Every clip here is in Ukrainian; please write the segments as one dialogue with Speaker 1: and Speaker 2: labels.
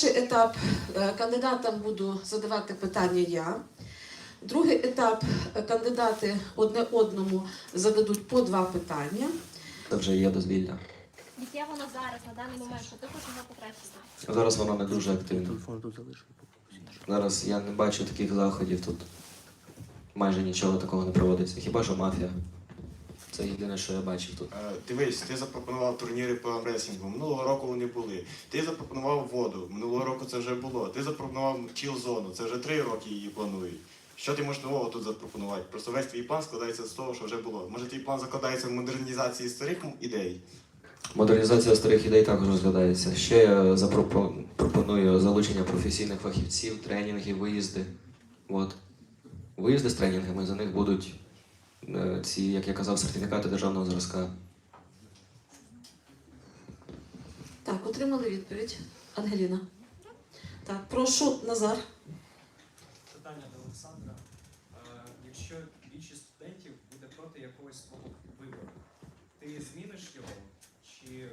Speaker 1: Перший етап е, кандидатам буду задавати питання я. Другий етап е, кандидати одне одному зададуть по два питання.
Speaker 2: Це вже є дозвілля.
Speaker 3: Яке воно зараз, на даний момент, що ти хочеш його покращити?
Speaker 2: Зараз воно не дуже активне.
Speaker 4: Залишив.
Speaker 2: Зараз я не бачу таких заходів тут. Майже нічого такого не проводиться. Хіба що мафія. Це єдине, що я бачив тут.
Speaker 5: Е, Дивись, ти запропонував турніри по ресінгу. Минулого року вони були. Ти запропонував воду. Минулого року це вже було. Ти запропонував чіл-зону. Це вже три роки її планують. Що ти можеш нового тут запропонувати? Просто весь твій план складається з того, що вже було. Може, твій план закладається в модернізації старих ідей?
Speaker 2: Модернізація старих ідей також розглядається. Ще я запропо- пропоную залучення професійних фахівців, тренінги, виїзди. От. Виїзди з тренінгами, за них будуть е, ці, як я казав, сертифікати державного зразка.
Speaker 1: Так, отримали відповідь. Ангеліна. Так, прошу, Назар.
Speaker 6: Питання до Олександра. Е, Якщо більшість студентів буде проти якогось свого вибору, ти зміниш його чи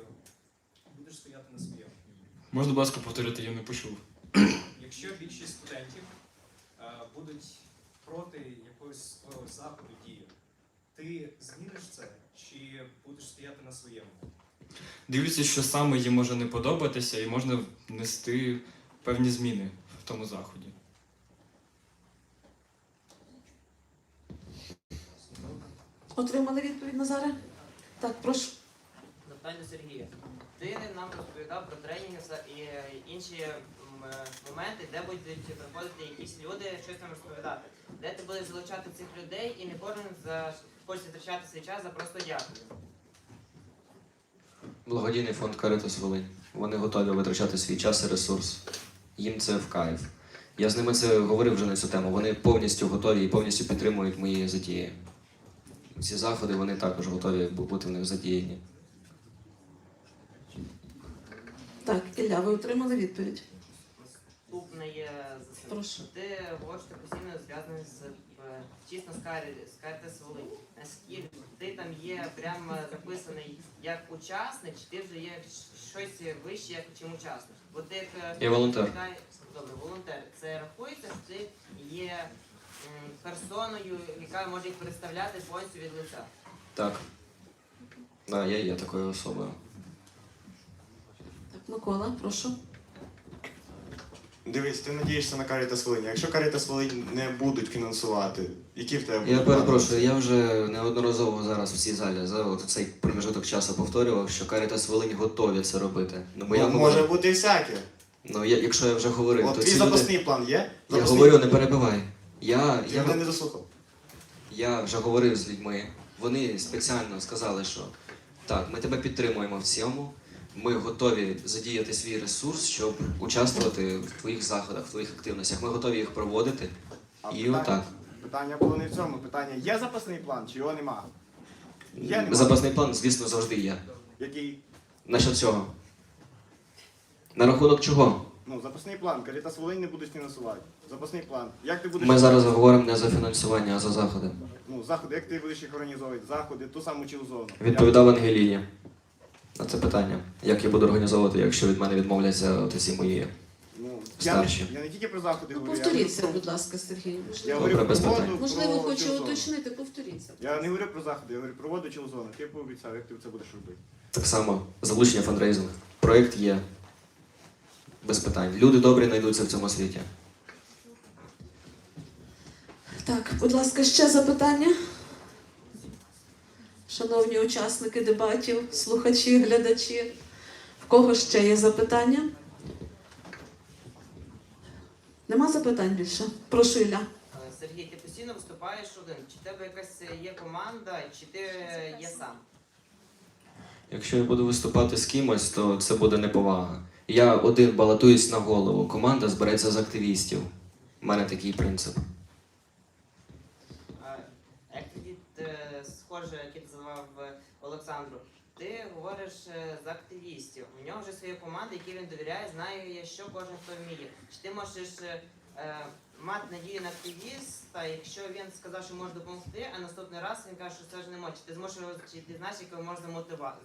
Speaker 6: будеш стояти на своєму?
Speaker 7: Можна, будь ласка, повторити, я не почув.
Speaker 6: Якщо більшість студентів е, будуть проти якогось свого заходу дії, ти зміниш це чи будеш стояти на своєму?
Speaker 7: Дивлюся, що саме їм може не подобатися, і можна внести певні зміни в тому заході.
Speaker 1: Отримали відповідь Назаре? Так, прошу.
Speaker 8: Запитання Сергія. Ти нам розповідав про тренінги і е, інші е, моменти, де будуть приходити якісь люди, щось нам розповідати. Де ти будеш залучати цих людей і не кожен за хоче втрачати свій час за просто дякую.
Speaker 2: Благодійний фонд Каритас Волинь. Вони готові витрачати свій час і ресурс. Їм це в кайф. Я з ними це говорив вже на цю тему. Вони повністю готові і повністю підтримують мої затії. Ці заходи вони також готові бути в них задіяні.
Speaker 1: Так, Ілля, ви отримали відповідь.
Speaker 8: Наступне є за
Speaker 1: Прошу.
Speaker 8: Ти говориш, що ти постійно зв'язаний з е, тісно з Карі з Волинь. Наскільки ти там є прямо записаний як учасник, чи ти вже є щось вище, як чим учасник? Бо ти як е,
Speaker 2: Я волонтер.
Speaker 8: відповідає- Добре, волонтер. Це рахується, що ти є м, персоною, яка може їх представляти повністю від лиця.
Speaker 2: Так. Да, я є такою особою.
Speaker 1: Так, Микола, прошу.
Speaker 5: Дивись, ти надієшся на Карітас Волинь. Якщо Карітас Волинь не будуть фінансувати, які в тебе
Speaker 2: Я
Speaker 5: плани?
Speaker 2: перепрошую, я вже неодноразово зараз в цій залі за от цей проміжуток часу повторював, що Карітас Волинь готові це робити. Ну, бо я
Speaker 5: Ну, може
Speaker 2: говорю,
Speaker 5: бути всяке.
Speaker 2: ну я, якщо я вже говорив,
Speaker 5: От
Speaker 2: то
Speaker 5: твій
Speaker 2: ці люди...
Speaker 5: запасний план є?
Speaker 2: Я
Speaker 5: Запасний?
Speaker 2: говорю, не перебивай. Я,
Speaker 5: Ти
Speaker 2: я,
Speaker 5: мене не дослухав.
Speaker 2: я вже говорив з людьми. Вони спеціально сказали, що так, ми тебе підтримуємо в цьому. Ми готові задіяти свій ресурс, щоб участвувати в твоїх заходах, в твоїх активностях. Ми готові їх проводити.
Speaker 5: А
Speaker 2: І
Speaker 5: питання-
Speaker 2: отак.
Speaker 5: Питання було не в цьому. Питання є запасний план, чи його нема? Є нема.
Speaker 2: Запасний план, звісно, завжди є.
Speaker 5: Який?
Speaker 2: Насчет цього. На рахунок чого?
Speaker 5: Ну, запасний план. Карітас Волинь не будуть фінансувати. Запасний план. Як ти будеш
Speaker 2: Ми зараз говоримо не за фінансування, а за заходи.
Speaker 5: ну, заходи, як ти будеш їх організовувати? Заходи, ту саму чіл-зону.
Speaker 2: Відповідав Ангеліні на це питання. Як я буду організовувати, якщо від мене відмовляться от ці мої.
Speaker 5: Ну, я, не,
Speaker 2: Старші.
Speaker 5: я не тільки про заходи
Speaker 1: Ну,
Speaker 5: говорю.
Speaker 1: повторіться,
Speaker 5: я, говорю
Speaker 1: будь ласка, Сергій.
Speaker 5: я
Speaker 1: Можливо,
Speaker 5: говорю
Speaker 2: Добре,
Speaker 5: про
Speaker 2: без питань.
Speaker 5: воду,
Speaker 1: можливо
Speaker 5: про
Speaker 1: хочу уточнити, повторіться.
Speaker 5: Я не говорю про заходи, я говорю про воду чіл-зону. Ти пообіцяв, як ти це будеш робити.
Speaker 2: Так само залучення фандрейзинг. Проєкт є. Без питань. Люди добрі знайдуться в цьому світі.
Speaker 1: Так, будь ласка, ще запитання. Шановні учасники дебатів, слухачі, глядачі. В кого ще є запитання? Нема запитань більше? Прошу Ілля.
Speaker 8: Е, Сергій, ти постійно виступаєш один. Чи в тебе якась є команда, чи ти е, є сам?
Speaker 2: Якщо я буду виступати з кимось, то це буде неповага. Я один балотуюсь на голову. Команда збереться з активістів. У мене такий принцип.
Speaker 8: А, Як тоді е, схоже, як я називав е, Олександру, ти говориш е, з активістів. У нього вже своя команда, якій він довіряє, знає, що кожен хто вміє. Чи ти можеш е, е, мати надію на активіста, якщо він сказав, що може допомогти, а наступний раз він каже, що це ж не може. Ти зможеш чи ти знаєш, як можна замотивувати?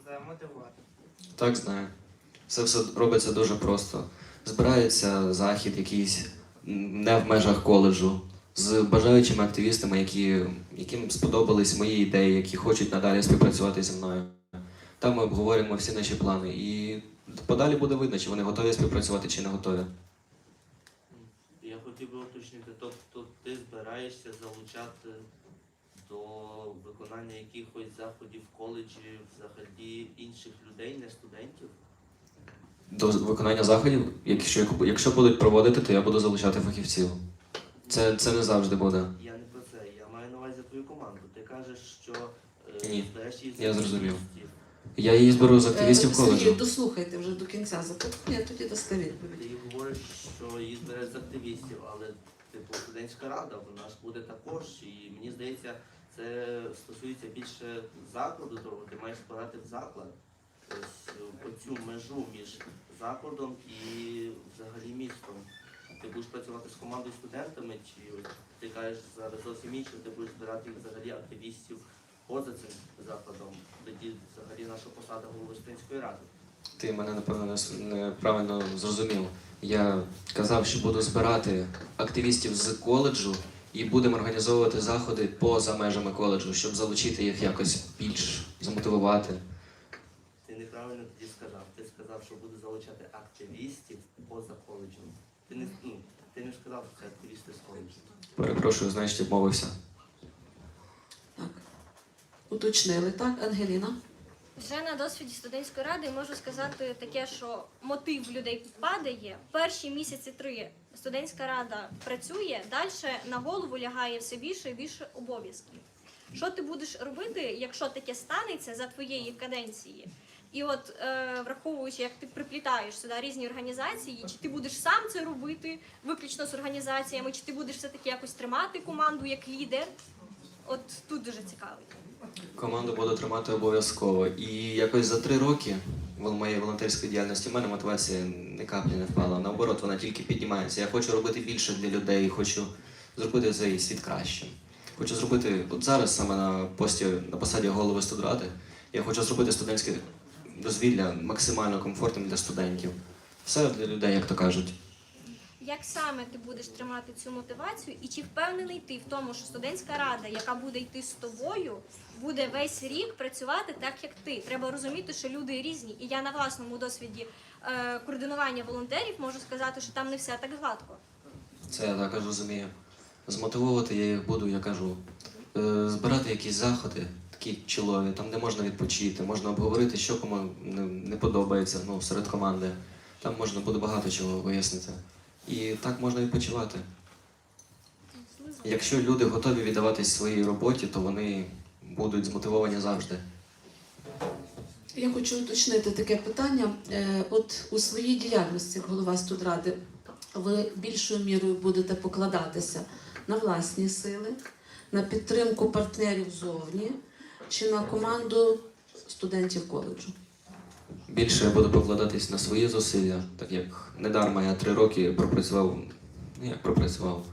Speaker 2: Так знаю. Це все робиться дуже просто. збирається захід якийсь не в межах коледжу з бажаючими активістами, які, яким сподобались мої ідеї, які хочуть надалі співпрацювати зі мною. Там ми обговорюємо всі наші плани. І подалі буде видно, чи вони готові співпрацювати, чи не готові.
Speaker 4: Я хотів би уточнити, тобто ти збираєшся залучати до виконання якихось заходів в коледжі взагалі інших людей, не студентів?
Speaker 2: До виконання заходів, якщо, якщо будуть проводити, то я буду залучати фахівців. Це, це не завжди буде.
Speaker 4: Я не про це, я маю на увазі твою команду. Ти кажеш, що е,
Speaker 2: Ні,
Speaker 4: збереш її з
Speaker 2: я зрозумів.
Speaker 4: активістів.
Speaker 2: Я її зберу з активістів
Speaker 1: Е, Сергію,
Speaker 2: коледжу.
Speaker 1: дослухайте вже до кінця запитання, тоді дасте відповідь.
Speaker 4: Ти говориш, що її збереш з активістів, але типу студентська рада, вона ж буде також, і мені здається, це стосується більше закладу, того ти маєш збирати в заклад. Ось оцю межу між закладом і взагалі містом. Будеш працювати з командою студентами, чи ти кажеш зараз зовсім інше, ти будеш збирати взагалі активістів поза цим закладом, тоді взагалі наша посада голови студентської ради.
Speaker 2: Ти мене напевно не неправильно зрозумів. Я казав, що буду збирати активістів з коледжу і будемо організовувати заходи поза межами коледжу, щоб залучити їх якось більш замотивувати.
Speaker 4: Ти неправильно тоді сказав. Ти сказав, що буде залучати активістів поза коледжем. Ти не ну, ти не сказав, що це активісти з коледжу.
Speaker 2: Перепрошую, значить, обмовився.
Speaker 1: Так. Уточнили, так, Ангеліна?
Speaker 3: Вже на досвіді студентської ради можу сказати таке, що мотив людей падає. Перші місяці три студентська рада працює, далі на голову лягає все більше і більше обов'язків. Що ти будеш робити, якщо таке станеться за твоєї каденції? І от е, враховуючи, як ти приплітаєш сюди різні організації, чи ти будеш сам це робити виключно з організаціями, чи ти будеш все-таки якось тримати команду як лідер? От тут дуже цікавий.
Speaker 2: Команду буду тримати обов'язково. І якось за три роки вол- моєї волонтерської діяльності в мене мотивація ні каплі не впала. Наоборот, вона тільки піднімається. Я хочу робити більше для людей, хочу зробити цей світ кращим. Хочу зробити от зараз саме на пості на посаді голови студради. Я хочу зробити студентське дозвілля максимально комфортним для студентів. Все для людей, як то кажуть.
Speaker 3: Як саме ти будеш тримати цю мотивацію, і чи впевнений ти в тому, що студентська рада, яка буде йти з тобою, буде весь рік працювати так, як ти? Треба розуміти, що люди різні, і я на власному досвіді е, координування волонтерів можу сказати, що там не все так гладко.
Speaker 2: Це я також розумію. Змотивовувати я їх буду, я кажу, е, збирати якісь заходи, такі чолові, там, де можна відпочити, можна обговорити, що кому не, не подобається ну, серед команди. Там можна буде багато чого вияснити. І так можна відпочивати. Якщо люди готові віддаватись своїй роботі, то вони будуть змотивовані завжди.
Speaker 1: Я хочу уточнити таке питання. Е, От у своїй діяльності, як голова студради, ви більшою мірою будете покладатися на власні сили, на підтримку партнерів зовні чи на команду студентів коледжу?
Speaker 2: Більше я буду покладатись на свої зусилля, так як недарма я три роки пропрацював, ну як пропрацював,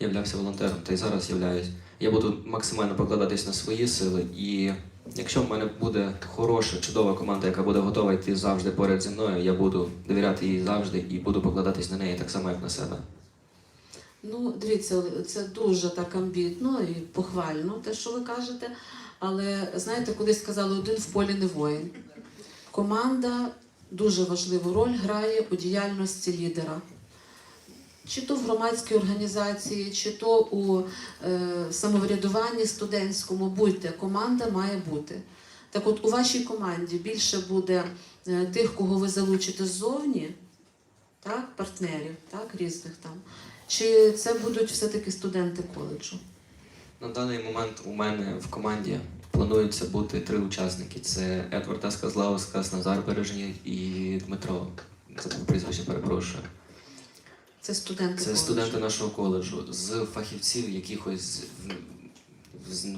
Speaker 2: являвся волонтером, та й зараз являюсь. Я буду максимально покладатись на свої сили, і якщо в мене буде хороша, чудова команда, яка буде готова йти завжди поряд зі мною, я буду довіряти їй завжди і буду покладатись на неї так само, як на себе.
Speaker 1: Ну, дивіться, це дуже так амбітно і похвально, те, що ви кажете. Але знаєте, колись сказали, один в полі не воїн. Команда дуже важливу роль грає у діяльності лідера. Чи то в громадській організації, чи то у е, самоврядуванні студентському, будьте, команда має бути. Так от у вашій команді більше буде е, тих, кого ви залучите ззовні, так, партнерів, так, різних там. Чи це будуть все-таки студенти коледжу?
Speaker 2: На даний момент у мене в команді планується бути три учасники: це Едвард Сказлаускас, Назар Бережній і Дмитро. Це прізвище перепрошую.
Speaker 1: Це студенти
Speaker 2: Це студенти нашого коледжу з фахівців якихось в,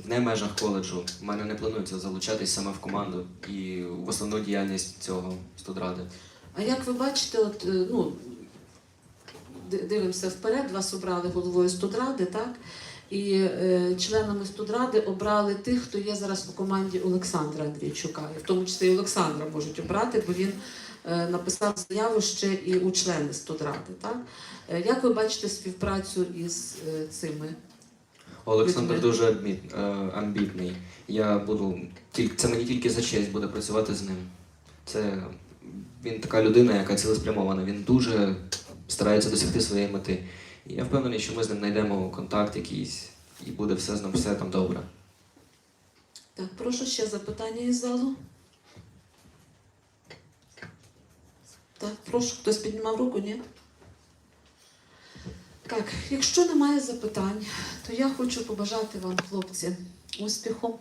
Speaker 2: в не межах коледжу. У мене не планується залучатись саме в команду і в основну діяльність цього студради.
Speaker 1: А як ви бачите, от, е, ну, дивимося вперед, вас обрали головою студради, так? І е, членами студради обрали тих, хто є зараз у команді Олександра Андрійчука. І в тому числі і Олександра можуть обрати, бо він е, написав заяву ще і у члени студради. Так? Е, Як ви бачите співпрацю із е, цими?
Speaker 2: Олександр
Speaker 1: Людьми.
Speaker 2: дуже амбіт, е, амбітний. Я буду тільки це мені тільки за честь буде працювати з ним. Це він така людина, яка цілеспрямована. Він дуже старається досягти своєї мети. Я впевнений, що ми з ним знайдемо контакт якийсь, і буде все з ним все там добре.
Speaker 1: Так, прошу ще запитання із залу. Так, прошу, хтось піднімав руку, ні? Так, якщо немає запитань, то я хочу побажати вам, хлопці, успіху.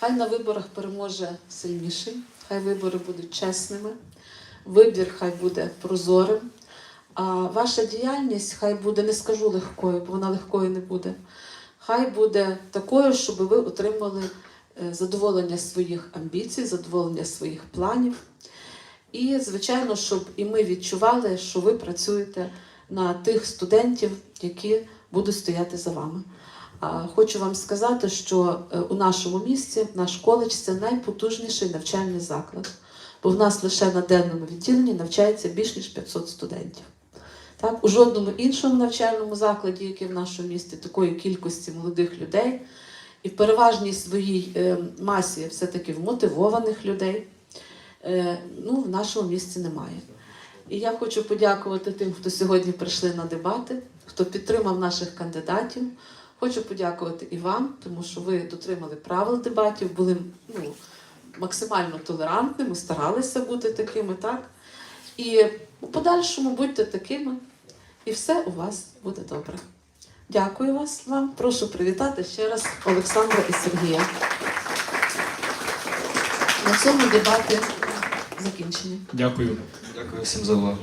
Speaker 1: Хай на виборах переможе сильніший, хай вибори будуть чесними, вибір хай буде прозорим, а ваша діяльність хай буде, не скажу легкою, бо вона легкою не буде. Хай буде такою, щоб ви отримали е, задоволення своїх амбіцій, задоволення своїх планів. І, звичайно, щоб і ми відчували, що ви працюєте на тих студентів, які будуть стояти за вами. Хочу вам сказати, що е, у нашому місті наш коледж це найпотужніший навчальний заклад, бо в нас лише на денному відділенні навчається більш ніж 500 студентів. Так, у жодному іншому навчальному закладі, який в нашому місті, такої кількості молодих людей, і в переважній своїй е, масі все-таки вмотивованих людей, е, ну, в нашому місті немає. І я хочу подякувати тим, хто сьогодні прийшли на дебати, хто підтримав наших кандидатів. Хочу подякувати і вам, тому що ви дотримали правил дебатів, були ну, максимально толерантними, старалися бути такими, так? І у подальшому будьте такими, і все у вас буде добре. Дякую вас вам. Прошу привітати ще раз Олександра і Сергія. На цьому дебати закінчені.
Speaker 7: Дякую.
Speaker 2: Дякую всім за увагу.